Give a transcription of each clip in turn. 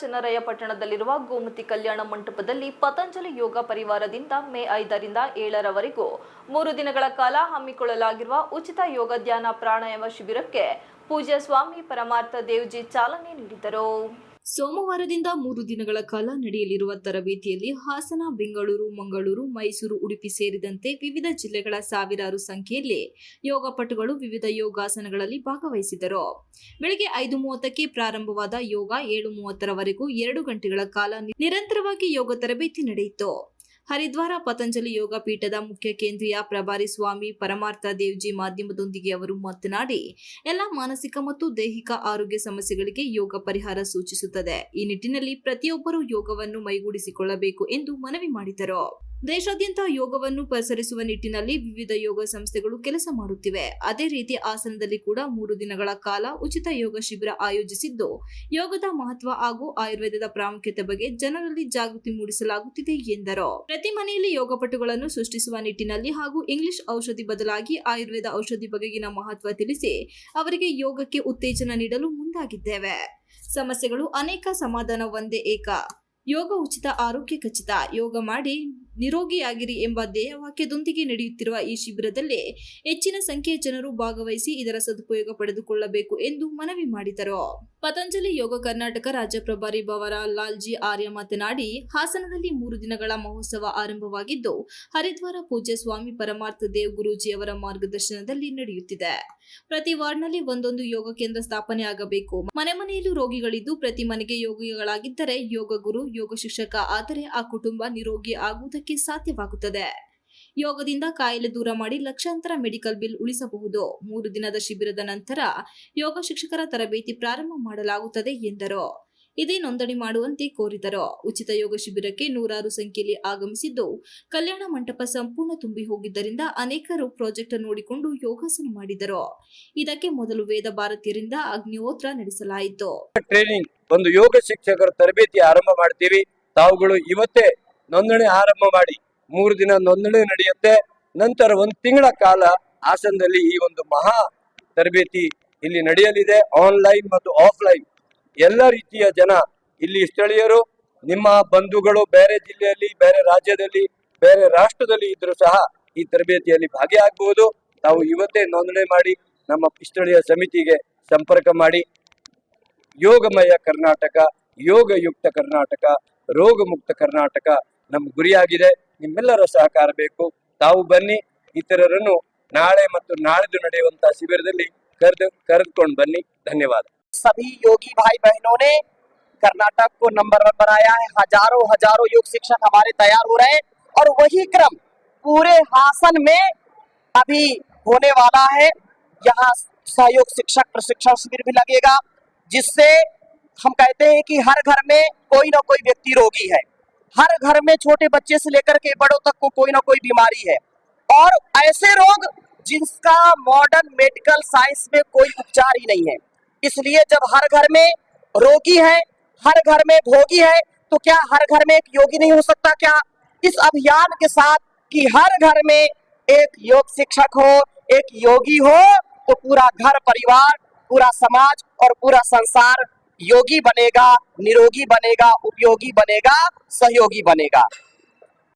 ಚನ್ನರಾಯಪಟ್ಟಣದಲ್ಲಿರುವ ಗೋಮತಿ ಕಲ್ಯಾಣ ಮಂಟಪದಲ್ಲಿ ಪತಂಜಲಿ ಯೋಗ ಪರಿವಾರದಿಂದ ಮೇ ಐದರಿಂದ ಏಳರವರೆಗೂ ಮೂರು ದಿನಗಳ ಕಾಲ ಹಮ್ಮಿಕೊಳ್ಳಲಾಗಿರುವ ಉಚಿತ ಯೋಗ ಧ್ಯಾನ ಪ್ರಾಣಾಯಾಮ ಶಿಬಿರಕ್ಕೆ ಪೂಜ್ಯ ಸ್ವಾಮಿ ಪರಮಾರ್ಥ ದೇವ್ಜಿ ಚಾಲನೆ ನೀಡಿದರು. ಸೋಮವಾರದಿಂದ ಮೂರು ದಿನಗಳ ಕಾಲ ನಡೆಯಲಿರುವ ತರಬೇತಿಯಲ್ಲಿ ಹಾಸನ, ಬೆಂಗಳೂರು, ಮಂಗಳೂರು, ಮೈಸೂರು, ಉಡುಪಿ ಸೇರಿದಂತೆ ವಿವಿಧ ಜಿಲ್ಲೆಗಳ ಸಾವಿರಾರು ಸಂಖ್ಯೆಯಲ್ಲಿ ಯೋಗಪಟುಗಳು ವಿವಿಧ ಯೋಗಾಸನಗಳಲ್ಲಿ ಭಾಗವಹಿಸಿದರು. ಬೆಳಗ್ಗೆ ಐದು ಮೂವತ್ತಕ್ಕೆ ಪ್ರಾರಂಭವಾದ ಯೋಗ ಏಳು ಮೂವತ್ತರವರೆಗೂ ಎರಡು ಗಂಟೆಗಳ ಕಾಲ ನಿರಂತರವಾಗಿ ಯೋಗ ತರಬೇತಿ ನಡೆಯಿತು. ಹರಿದ್ವಾರ ಪತಂಜಲಿ ಯೋಗ ಪೀಠದ ಮುಖ್ಯ ಕೇಂದ್ರೀಯ ಪ್ರಭಾರಿ ಸ್ವಾಮಿ ಪರಮಾರ್ಥ ದೇವ್ಜಿ ಮಾಧ್ಯಮದೊಂದಿಗೆ ಅವರು ಮಾತನಾಡಿ, ಎಲ್ಲ ಮಾನಸಿಕ ಮತ್ತು ದೈಹಿಕ ಆರೋಗ್ಯ ಸಮಸ್ಯೆಗಳಿಗೆ ಯೋಗ ಪರಿಹಾರ ಸೂಚಿಸುತ್ತದೆ. ಈ ನಿಟ್ಟಿನಲ್ಲಿ ಪ್ರತಿಯೊಬ್ಬರೂ ಯೋಗವನ್ನು ಮೈಗೂಡಿಸಿಕೊಳ್ಳಬೇಕು ಎಂದು ಮನವಿ ಮಾಡಿದರು. ದೇಶಾದ್ಯಂತ ಯೋಗವನ್ನು ಪಸರಿಸುವ ನಿಟ್ಟಿನಲ್ಲಿ ವಿವಿಧ ಯೋಗ ಸಂಸ್ಥೆಗಳು ಕೆಲಸ ಮಾಡುತ್ತಿವೆ. ಅದೇ ರೀತಿ ಆಸನದಲ್ಲಿ ಕೂಡ ಮೂರು ದಿನಗಳ ಕಾಲ ಉಚಿತ ಯೋಗ ಶಿಬಿರ ಆಯೋಜಿಸಿದ್ದು, ಯೋಗದ ಮಹತ್ವ ಹಾಗೂ ಆಯುರ್ವೇದದ ಪ್ರಾಮುಖ್ಯತೆ ಬಗ್ಗೆ ಜನರಲ್ಲಿ ಜಾಗೃತಿ ಮೂಡಿಸಲಾಗುತ್ತಿದೆ ಎಂದರು. ಪ್ರತಿ ಮನೆಯಲ್ಲಿ ಯೋಗಪಟುಗಳನ್ನು ಸೃಷ್ಟಿಸುವ ನಿಟ್ಟಿನಲ್ಲಿ ಹಾಗೂ ಇಂಗ್ಲಿಷ್ ಔಷಧಿ ಬದಲಾಗಿ ಆಯುರ್ವೇದ ಔಷಧಿ ಬಗೆಗಿನ ಮಹತ್ವ ತಿಳಿಸಿ ಅವರಿಗೆ ಯೋಗಕ್ಕೆ ಉತ್ತೇಜನ ನೀಡಲು ಮುಂದಾಗಿದ್ದೇವೆ. ಸಮಸ್ಯೆಗಳು ಅನೇಕ ಸಮಾಧಾನ ಒಂದೇ ಏಕ. ಯೋಗ ಉಚಿತ ಆರೋಗ್ಯ ಖಚಿತ. ಯೋಗ ಮಾಡಿ ನಿರೋಗಿಯಾಗಿರಿ ಎಂಬ ಧ್ಯೇಯವಾಕ್ಯದೊಂದಿಗೆ ನಡೆಯುತ್ತಿರುವ ಈ ಶಿಬಿರದಲ್ಲಿ ಹೆಚ್ಚಿನ ಸಂಖ್ಯೆಯ ಜನರು ಭಾಗವಹಿಸಿ ಇದರ ಸದುಪಯೋಗ ಪಡೆದುಕೊಳ್ಳಬೇಕು ಎಂದು ಮನವಿ ಮಾಡಿದರು. ಪತಂಜಲಿ ಯೋಗ ಕರ್ನಾಟಕ ರಾಜ್ಯ ಪ್ರಭಾರಿ ಬವರ ಲಾಲ್ಜಿ ಆರ್ಯ ಮಾತನಾಡಿ, ಹಾಸನದಲ್ಲಿ ಮೂರು ದಿನಗಳ ಮಹೋತ್ಸವ ಆರಂಭವಾಗಿದ್ದು, ಹರಿದ್ವಾರ ಪೂಜ್ಯ ಸ್ವಾಮಿ ಪರಮಾರ್ಥ ದೇವ್ ಗುರೂಜಿಯವರ ಮಾರ್ಗದರ್ಶನದಲ್ಲಿ ನಡೆಯುತ್ತಿದೆ. ಪ್ರತಿ ವಾರ್ಡ್ನಲ್ಲಿ ಒಂದೊಂದು ಯೋಗ ಕೇಂದ್ರ ಸ್ಥಾಪನೆ ಆಗಬೇಕು. ಮನೆ ಮನೆಯಲ್ಲೂ ರೋಗಿಗಳಿದ್ದು, ಪ್ರತಿ ಮನೆಗೆ ಯೋಗಿಗಳಾಗಿದ್ದರೆ ಯೋಗ ಗುರು, ಯೋಗ ಶಿಕ್ಷಕ, ಆದರೆ ಆ ಕುಟುಂಬ ನಿರೋಗಿ ಆಗುವುದಕ್ಕೆ ಸಾಧ್ಯವಾಗುತ್ತದೆ. ಯೋಗದಿಂದ ಕಾಯಿಲೆ ದೂರ ಮಾಡಿ ಲಕ್ಷಾಂತರ ಮೆಡಿಕಲ್ ಬಿಲ್ ಉಳಿಸಬಹುದು. ಮೂರು ದಿನದ ಶಿಬಿರದ ನಂತರ ಯೋಗ ಶಿಕ್ಷಕರ ತರಬೇತಿ ಪ್ರಾರಂಭ ಮಾಡಲಾಗುತ್ತದೆ ಎಂದರು. ಇದೇ ನೋಂದಣಿ ಮಾಡುವಂತೆ ಕೋರಿದರು. ಉಚಿತ ಯೋಗ ಶಿಬಿರಕ್ಕೆ ನೂರಾರು ಸಂಖ್ಯೆಯಲ್ಲಿ ಆಗಮಿಸಿದ್ದು, ಕಲ್ಯಾಣ ಮಂಟಪ ಸಂಪೂರ್ಣ ತುಂಬಿ ಹೋಗಿದ್ದರಿಂದ ಅನೇಕರು ಪ್ರಾಜೆಕ್ಟ್ ನೋಡಿಕೊಂಡು ಯೋಗಾಸನ ಮಾಡಿದರು. ಇದಕ್ಕೆ ಮೊದಲು ವೇದ ಭಾರತೀಯರಿಂದ ಅಗ್ನಿಹೋತ್ರ ನಡೆಸಲಾಯಿತು. ಟ್ರೈನಿಂಗ್ ಒಂದು ಯೋಗ ಶಿಕ್ಷಕರ ತರಬೇತಿ ಆರಂಭ ಮಾಡ್ತೀವಿ. ತಾವುಗಳು ಇವತ್ತೇ ನೋಂದಣಿ ಆರಂಭ ಮಾಡಿ. ಮೂರು ದಿನ ನೋಂದಣಿ ನಡೆಯುತ್ತೆ. ನಂತರ ಒಂದು ತಿಂಗಳ ಕಾಲ ಹಾಸನದಲ್ಲಿ ಈ ಒಂದು ಮಹಾ ತರಬೇತಿ ಇಲ್ಲಿ ನಡೆಯಲಿದೆ. ಆನ್ಲೈನ್ ಮತ್ತು ಆಫ್ಲೈನ್. ಎಲ್ಲ ರೀತಿಯ ಜನ ಇಲ್ಲಿ ಸ್ಥಳೀಯರು, ನಿಮ್ಮ ಬಂಧುಗಳು ಬೇರೆ ಜಿಲ್ಲೆಯಲ್ಲಿ, ಬೇರೆ ರಾಜ್ಯದಲ್ಲಿ, ಬೇರೆ ರಾಷ್ಟ್ರದಲ್ಲಿ ಇದ್ರೂ ಸಹ ಈ ತರಬೇತಿಯಲ್ಲಿ ಭಾಗಿಯಾಗಬಹುದು. ತಾವು ಇವತ್ತೇ ನೋಂದಣಿ ಮಾಡಿ ನಮ್ಮ ಸ್ಥಳೀಯ ಸಮಿತಿಗೆ ಸಂಪರ್ಕ ಮಾಡಿ. ಯೋಗಮಯ ಕರ್ನಾಟಕ, ಯೋಗಯುಕ್ತ ಕರ್ನಾಟಕ, ರೋಗಮುಕ್ತ ಕರ್ನಾಟಕ ನಮ್ಮ ಗುರಿಯಾಗಿದೆ ನಿಮ್ಮೆಲ್ಲರ ಸಹಕಾರ ಬೇಕು ತಾವು ಬನ್ನಿ ಇತರರನ್ನು ನಾಳೆ ಮತ್ತು ನಾಳಿದ್ದು ನಡೆಯುವಂತಹ ಶಿಬಿರದಲ್ಲಿ ಕರೆದು ಕರೆದುಕೊಂಡು ಬನ್ನಿ ಧನ್ಯವಾದ सभी योगी भाई बहनों ने कर्नाटक को नंबर वन बनाया है हजारों हजारों योग शिक्षक हमारे तैयार हो रहे हैं और वही क्रम पूरे हासन में अभी होने वाला है यहाँ सहयोग शिक्षक प्रशिक्षण शिविर भी लगेगा जिससे हम कहते हैं कि हर घर में कोई ना कोई व्यक्ति रोगी है हर घर में छोटे बच्चे से लेकर के बड़ों तक को कोई ना कोई बीमारी है। और ऐसे रोग जिसका मॉडर्न मेडिकल साइंस में कोई उपचार ही नहीं है। इसलिए जब हर घर में रोगी है, हर घर में भोगी है तो क्या हर घर में एक योगी नहीं हो सकता क्या? इस अभियान के साथ कि हर घर में एक योग शिक्षक हो, एक योगी हो तो पूरा घर, परिवार, पूरा समाज और पूरा संसार योगी बनेगा निरोगी बनेगा उपयोगी बनेगा सहयोगी बनेगा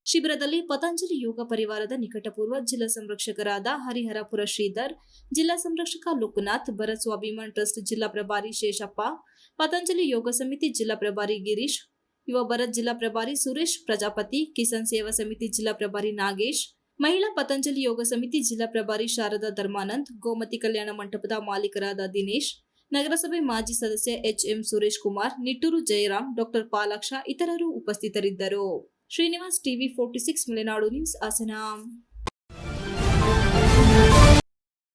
ಶಿಬಿರದಲ್ಲಿ ಪತಂಜಲಿ ಯೋಗ ಪರಿವಾರದ ನಿಕಟಪೂರ್ವ ಜಿಲ್ಲಾ ಸಂರಕ್ಷಕರಾದ ಹರಿಹರಪುರ ಶ್ರೀಧರ್ ಜಿಲ್ಲಾ ಸಂರಕ್ಷಕ ಲೋಕನಾಥ್ ಭರತ್ ಸ್ವಾಭಿಮಾನ್ ಟ್ರಸ್ಟ್ ಜಿಲ್ಲಾ ಪ್ರಭಾರಿ ಶೇಷಪ್ಪ ಪತಂಜಲಿ ಯೋಗ ಸಮಿತಿ ಜಿಲ್ಲಾ ಪ್ರಭಾರಿ ಗಿರೀಶ್ ಯುವ ಭರತ್ ಜಿಲ್ಲಾ ಪ್ರಭಾರಿ ಸುರೇಶ್ ಪ್ರಜಾಪತಿ ಕಿಸಾನ್ ಸೇವಾ ಸಮಿತಿ ಜಿಲ್ಲಾ ಪ್ರಭಾರಿ ನಾಗೇಶ್ ಮಹಿಳಾ ಪತಂಜಲಿ ಯೋಗ ಸಮಿತಿ ಜಿಲ್ಲಾ ಪ್ರಭಾರಿ ಶಾರದಾ ಧರ್ಮಾನಂದ್ ಗೋಮತಿ ಕಲ್ಯಾಣ ಮಂಟಪದ ಮಾಲೀಕರಾದ ದಿನೇಶ್ ನಗರಸಭೆ ಮಾಜಿ ಸದಸ್ಯ ಎಚ್ಎಂ ಸುರೇಶ್ ಕುಮಾರ್, ನಿಟ್ಟೂರು ಜಯರಾಮ್ ಡಾಕ್ಟರ್ ಪಾಲಾಕ್ಷ ಇತರರು ಉಪಸ್ಥಿತರಿದ್ದರು. Srinivas TV forty six, Malenadu news Hassan.